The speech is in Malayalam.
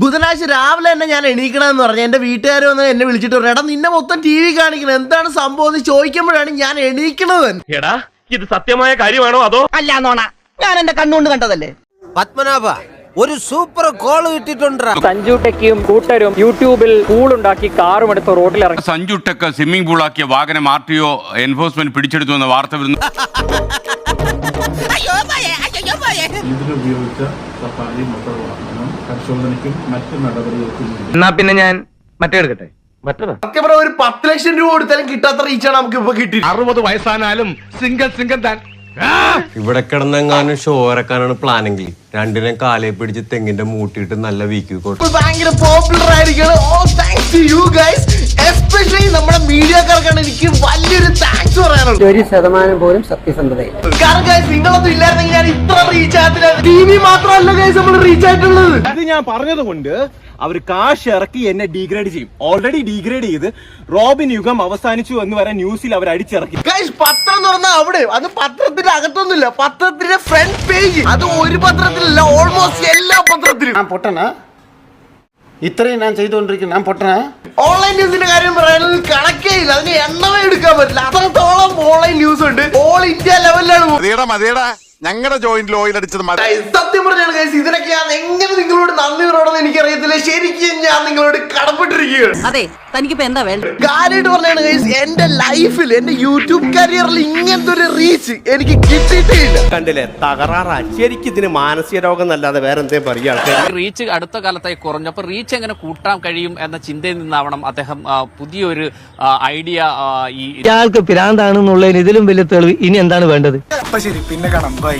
ബുധനാഴ്ച രാവിലെ തന്നെ ഞാൻ എണീക്കണമെന്ന് പറഞ്ഞു. എന്റെ വീട്ടുകാർ വന്ന് എന്നെ വിളിച്ചിട്ട് പറഞ്ഞു എടാ നിന്നെ മൊത്തം ടി വി കാണിക്കണം. എന്താണ് സംഭവം? എന്ന് ചോദിക്കുമ്പോഴാണ് ഞാൻ എണീക്കണത് തന്നെ. എടാ ഇത് സത്യമായ കാര്യമാണോ അതോ? അല്ല നോണ. ഞാൻ എന്റെ കണ്ണുകൊണ്ട് കണ്ടതല്ലേ? പത്മനാഭ ഒരു സൂപ്പർ കോൾ കിട്ടിട്ടുണ്ട് സഞ്ജു ടെക്കിയും കൂട്ടരും യൂട്യൂബിൽ പൂളുണ്ടാക്കി കാറും എടുത്ത് റോഡിൽ ഇറങ്ങി സഞ്ജു ടെക്ക് സ്വിമ്മിംഗ് പൂൾ ആക്കിയ വാഹനം ആർ ടി ഒ എൻഫോഴ്സ്മെന്റ് പിടിച്ചെടുത്തു എന്ന വാർത്ത വരുന്നു. എന്നാ പിന്നെ ഞാൻ മറ്റേ എടുക്കട്ടെ? മറ്റേ സത്യം ഒരു പത്ത് ലക്ഷം രൂപ കൊടുത്താലും കിട്ടാത്ത റീച്ചാണ് നമുക്ക് ഇപ്പൊ കിട്ടി അറുപത് വയസ്സാനാലും സിംഗിൾ സിംഗിൾ താൻ ഇവിടെ കിടന്നെങ്ങാനും ഷോ ഇറക്കാനാണ് പ്ലാനെങ്കിൽ രണ്ടിനെ കാലേ പിടിച്ച് തെങ്ങിന്റെ മൂട്ടിയിട്ട് നല്ല വീക്ക് കൊടുക്കും. ഭയങ്കര പോപ്പുലർ ആയിരിക്കണം ഓ thanks to you guys especially നമ്മുടെ മീഡിയക്കാർക്കാണ് എനിക്ക് വലിയൊരു താങ്ക്സ് പറയാനുള്ളത് ഒരു ശതമാനം പോലും സത്യസന്ധതയില്ല. കാരണം ഗൈസ് നിങ്ങളൊന്നും ഇല്ലായിരുന്നെങ്കിൽ ഞാൻ ഇത്ര റീച്ച് ആകത്തില്ല. ടി വി മാത്രമല്ല ഗൈസ് നമ്മൾ റീച്ച് ആയിട്ടുള്ളത്. ഇത് ഞാൻ പറഞ്ഞതുകൊണ്ട് അവർ കാശ് ഇറക്കി എന്നെ ഡീഗ്രേഡ് ചെയ്യും. ഓൾറെഡി ഡീഗ്രേഡ് ചെയ്ത് റോബിൻ യുഗം അവസാനിച്ചു എന്ന് വരെ ന്യൂസിൽ അവർ അടിച്ചിറക്കി. ഗൈസ് പത്രം തുറന്നാ അവിടെ. അത് പത്രത്തിന്റെ അകത്തൊന്നുമില്ല. പത്രത്തിന്റെ ഫ്രണ്ട് പേജ് അത് ഒരു പത്രത്തിലല്ല ഓൾമോസ്റ്റ് എല്ലാ പത്രത്തിലും. ഞാൻ പൊട്ടനാ? ഇത്രയും ഞാൻ ചെയ്തുകൊണ്ടിരിക്കുന്നു ഞാൻ പൊട്ടനാ? ഓൺലൈൻ ന്യൂസിന്റെ കാര്യം പറയാനുള്ള കണക്കേ ഇല്ല. അതിന് എണ്ണമേ എടുക്കാൻ പറ്റില്ല. മതിയടാ മതിയടാ. ഞങ്ങളുടെ ജോയിന്റ് ഓയിൽ അടിച്ചത് മതി. സത്യം പറഞ്ഞാൽ ഗൈസ് ഇതിനൊക്കെ ഞാൻ എങ്ങനെ നിങ്ങളോട് നന്ദി പറയണമെന്ന് എനിക്കറിയത്തില്ല. ശരിക്കും ഞാൻ നിങ്ങളോട് കടപ്പെട്ടിരിക്കുകയാണ്. അതെ തനിക്കിപ്പോ എന്താ വേണ്ടത്? കാര്യമായിട്ട് പറഞ്ഞാണ് ഗൈസ് എന്റെ ലൈഫിൽ എന്റെ യൂട്യൂബ് കരിയറിൽ ഇങ്ങനത്തെ ഒരു റീച്ച് എനിക്ക് കിട്ടിയിട്ടില്ല. കണ്ടില്ലേ? തകരാറാ. ശരിക്കും ഇതിന് മാനസിക രോഗം എന്നല്ലാതെ വേറെ എന്തേ പറയുക റീച്ച് അടുത്ത കാലത്തായി കുറഞ്ഞു. അപ്പൊ റീച്ച് എങ്ങനെ കൂട്ടാൻ കഴിയും എന്ന ചിന്തയിൽ നിന്നാവണം അദ്ദേഹം പുതിയൊരു ഐഡിയ ഈ ഇയാൾക്ക് പിരാന്താണെന്നുള്ളതിന് ഇതിലും വലിയ തെളിവ് ഇനി എന്താണ് വേണ്ടത്? അപ്പ ശരി പിന്നെ കാണാം. ബൈ